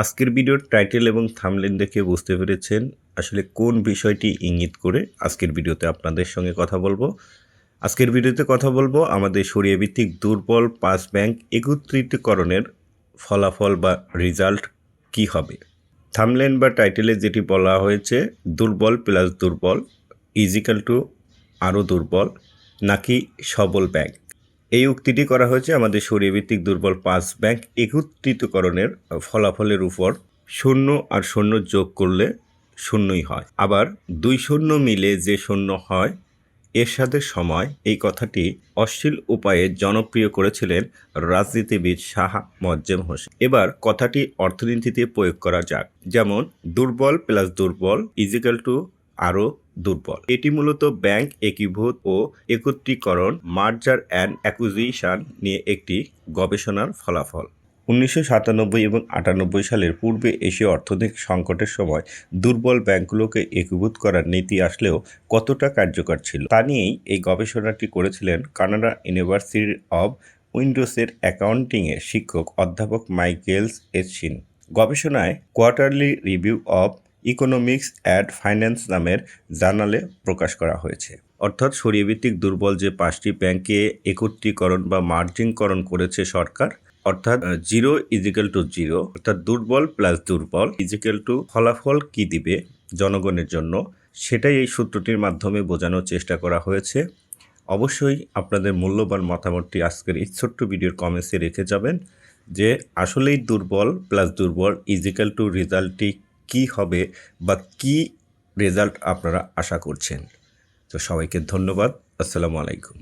আজকের ভিডিওর টাইটেল এবং থামলেন দেখে বুঝতে পেরেছেন আসলে কোন বিষয়টি ইঙ্গিত করে আজকের ভিডিওতে আপনাদের সঙ্গে কথা বলব। আজকের ভিডিওতে কথা বলব আমাদের সরিয়ে ভিত্তিক দুর্বল পাস ব্যাংক একত্রিতকরণের ফলাফল বা রেজাল্ট কি হবে। থামলেন বা টাইটেলে যেটি বলা হয়েছে, দুর্বল প্লাস দুর্বল ইজিক্যাল টু আরও দুর্বল, নাকি সবল ব্যাংক এই উক্তিটি করা হয়েছে আমাদের সরিয়ে দুর্বল পাঁচ ব্যাংক একত্রিতকরণের ফলাফলের উপর শূন্য আর শূন্য যোগ করলে শূন্যই হয়। আবার দুই শূন্য মিলে যে শূন্য হয় এরশাদের সময়, এই কথাটি অশ্লীল উপায়ে জনপ্রিয় করেছিলেন রাজনীতিবিদ শাহ মজ্জেম হোসেন। এবার কথাটি অর্থনীতিতে প্রয়োগ করা যাক। যেমন, দুর্বল প্লাস দুর্বল ইজিক্যাল টু আরও দুর্বল। এটি মূলত ব্যাংক একীভূত ও একত্রীকরণ, মার্জার অ্যান্ড অ্যাকুইজিশন নিয়ে একটি গবেষণার ফলাফল। উনিশশো সাতানব্বই এবং আটানব্বই সালের পূর্বে এশীয় অর্থনৈতিক সংকটের সময় দুর্বল ব্যাংকগুলোকে একীভূত করার নীতি আসলেও কতটা কার্যকর ছিল তা নিয়েই এই গবেষণাটি করেছিলেন কানাডা ইউনিভার্সিটি অব উইন্ডোজের অ্যাকাউন্টিংয়ের শিক্ষক অধ্যাপক মাইকেলস এসিন গবেষণায় quarterly review of economics and finance নামের জার্নালে প্রকাশ করা হয়েছে। অর্থাৎ সরিয়েভিত্তিক দুর্বল যে পাঁচটি ব্যাংকে একত্রীকরণ বা মার্জিংকরণ করেছে সরকার, অর্থাৎ জিরো ইজিক্যাল টু জিরো অর্থাৎ দুর্বল প্লাস দুর্বল ইজিক্যাল টু ফলাফল কি দিবে জনগণের জন্য, সেটাই এই সূত্রটির মাধ্যমে বোঝানোর চেষ্টা করা হয়েছে। অবশ্যই আপনাদের মূল্যবান মতামতটি আজকের এই ছোট্ট ভিডিওর কমেন্টসে রেখে যাবেন যে আসলেই দুর্বল প্লাস দুর্বল ইজিক্যাল টু রেজাল্টটি কী হবে বা কী রেজাল্ট আপনারা আশা করছেন? তো সবাইকে ধন্যবাদ। আসসালামু আলাইকুম।